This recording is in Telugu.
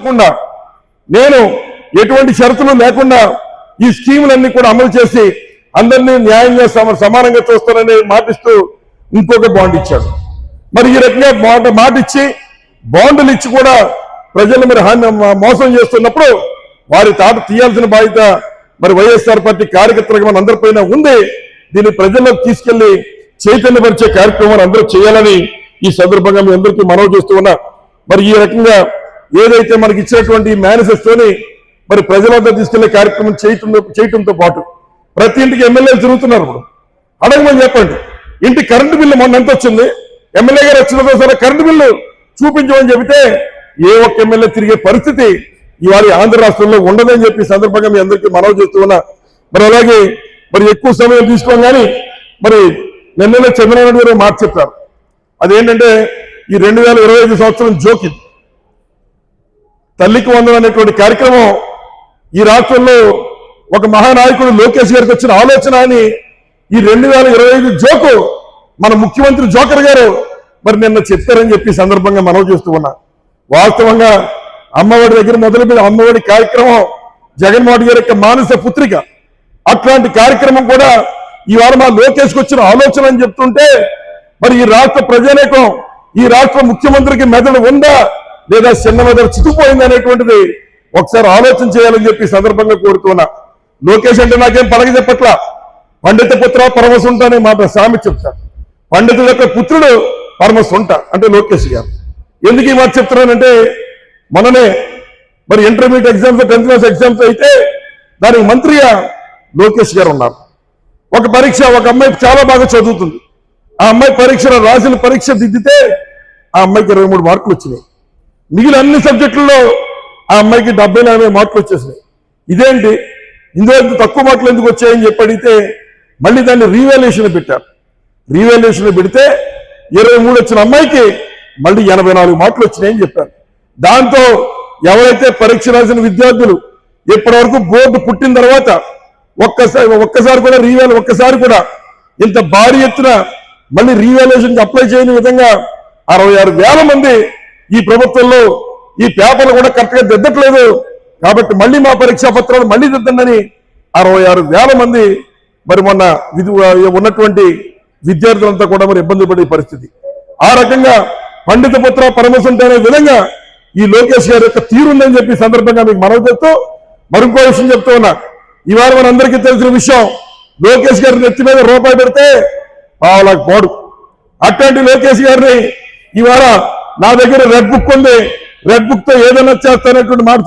లేకుండా నేను ఎటువంటి షరతులు లేకుండా ఈ స్కీములన్నీ కూడా అమలు చేసి అందరినీ న్యాయంగా సమానంగా చూస్తానని మాటిస్తూ ఇంకొక బాండ్ ఇచ్చాడు. మరి ఈ రకంగా బాండ్ మాట ఇచ్చి బాండ్లు ఇచ్చి కూడా ప్రజలు మరి హాని మోసం చేస్తున్నప్పుడు వారి తాట తీయాల్సిన బాధ్యత మరి వైఎస్ఆర్ పార్టీ కార్యకర్తలకు మన అందరిపైన ఉంది. దీన్ని ప్రజల్లోకి తీసుకెళ్ళి చైతన్యపరిచే కార్యక్రమాన్ని అందరూ చేయాలని ఈ సందర్భంగా మీ అందరికీ మనవి చేస్తూ ఉన్నా. మరి ఈ రకంగా ఏదైతే మనకి ఇచ్చినటువంటి మేనిఫెస్టోని మరి ప్రజలంతా తీసుకెళ్ళే కార్యక్రమం చేయటం చేయటంతో పాటు ప్రతి ఇంటికి ఎమ్మెల్యేలు తిరుగుతున్నారు ఇప్పుడు. అడగమని చెప్పండి. ఇంటి కరెంటు బిల్లు మొన్న ఎంత వచ్చింది? ఎమ్మెల్యే గారు వచ్చిన సరే కరెంటు బిల్లు చూపించమని చెబితే ఏ ఒక్క ఎమ్మెల్యే తిరిగే పరిస్థితి ఇవాళ ఆంధ్ర రాష్ట్రంలో ఉండదని చెప్పి సందర్భంగా మీ అందరికీ మనవి చేస్తూ ఉన్నా. మరి అలాగే మరి ఎక్కువ సమయం తీసుకోం కానీ మరి నిన్ననే చంద్రబాబు గారు మాట చెప్పారు. అదేంటంటే ఈ రెండు వేల ఇరవై ఐదు సంవత్సరం జోకింది. తల్లికి వందనం అనేటువంటి కార్యక్రమం ఈ రాష్ట్రంలో ఒక మహానాయకుడు లోకేష్ గారికి వచ్చిన ఆలోచన అని ఈ రెండు వేల ఇరవై ఐదు జోకు మన ముఖ్యమంత్రి జోకర్ గారు మరి నిన్న చెప్పారని చెప్పి సందర్భంగా మనవి చేస్తూ ఉన్నా. వాస్తవంగా అమ్మఒడి దగ్గర మొదలుపెట్టిన అమ్మఒడి కార్యక్రమం జగన్మోహన్ గారి యొక్క మానస పుత్రిక. అట్లాంటి కార్యక్రమం కూడా ఇవాళ మా లోకేష్కి వచ్చిన ఆలోచన అని చెప్తుంటే మరి ఈ రాష్ట్ర ప్రజానేకం ఈ రాష్ట్ర ముఖ్యమంత్రికి మెదడు ఉందా? లేదా చిన్న మెదడు చితిపోయింది అనేటువంటిది ఒకసారి ఆలోచన చేయాలని చెప్పి సందర్భంగా కోరుతున్నా. లోకేష్ అంటే నాకేం పలక చెప్పట్లా. పండిత పుత్ర పరమసుంట అనే మాట స్వామి చెప్తారు. పండితుల యొక్క పుత్రుడు పరమసుంట అంటే లోకేష్ గారు. ఎందుకు ఈ మాట చెప్తున్నానంటే మననే మరి intermediate exams tenth class exams అయితే దానికి మంత్రిగా లోకేష్ గారు ఉన్నారు. ఒక పరీక్ష ఒక అమ్మాయి చాలా బాగా చదువుతుంది. ఆ అమ్మాయి పరీక్ష రాసిన పరీక్ష దిద్దితే ఆ అమ్మాయికి ఇరవై మూడు మార్కులు వచ్చినాయి. మిగిలిన అన్ని సబ్జెక్టుల్లో ఆ అమ్మాయికి డెబ్బై నలభై మార్కులు వచ్చేసినాయి. ఇదేంటి? ఇందులో తక్కువ మార్కులు ఎందుకు వచ్చాయని చెప్పి అడిగితే మళ్ళీ దాన్ని రీవాల్యుయేషన్ పెట్టారు. రీవాల్యుయేషన్ పెడితే ఇరవై మూడు వచ్చిన అమ్మాయికి మళ్ళీ ఎనభై నాలుగు మార్కులు వచ్చినాయని చెప్పారు. దాంతో ఎవరైతే పరీక్ష రాసిన విద్యార్థులు ఇప్పటి బోర్డు పుట్టిన తర్వాత ఒక్కసారి ఒక్కసారి కూడా రీవాల్ ఒక్కసారి కూడా ఇంత భారీ ఎత్తున మళ్ళీ రీవాల్యుయేషన్ అప్లై చేయని విధంగా అరవై ఆరు వేల మంది ఈ ప్రభుత్వంలో ఈ పేపర్లు కూడా కరెక్ట్గా దిద్దట్లేదు. కాబట్టి మళ్ళీ మా పరీక్షా పత్రాలు మళ్ళీ దిద్దండి అరవై ఆరు వేల మంది మరి మొన్న విధి ఉన్నటువంటి విద్యార్థులంతా కూడా మరి ఇబ్బంది పడే పరిస్థితి. ఆ రకంగా పండిత పుత్ర పరమశంత అనే విధంగా ఈ లోకేష్ గారి యొక్క తీరుందని చెప్పి సందర్భంగా మీకు మనవి చెప్తూ మరింకో విషయం చెప్తూ ఉన్నా. ఇవాళ మనందరికీ తెలిసిన విషయం లోకేష్ గారి నెత్తి మీద రూపాయి పెడితే పావులకు పోడు. అట్లాంటి లోకేష్ గారిని ఇవాళ నా దగ్గర రెడ్ బుక్ ఉంది. రెడ్ బుక్తో ఏదైనా చేస్తానటువంటి మాట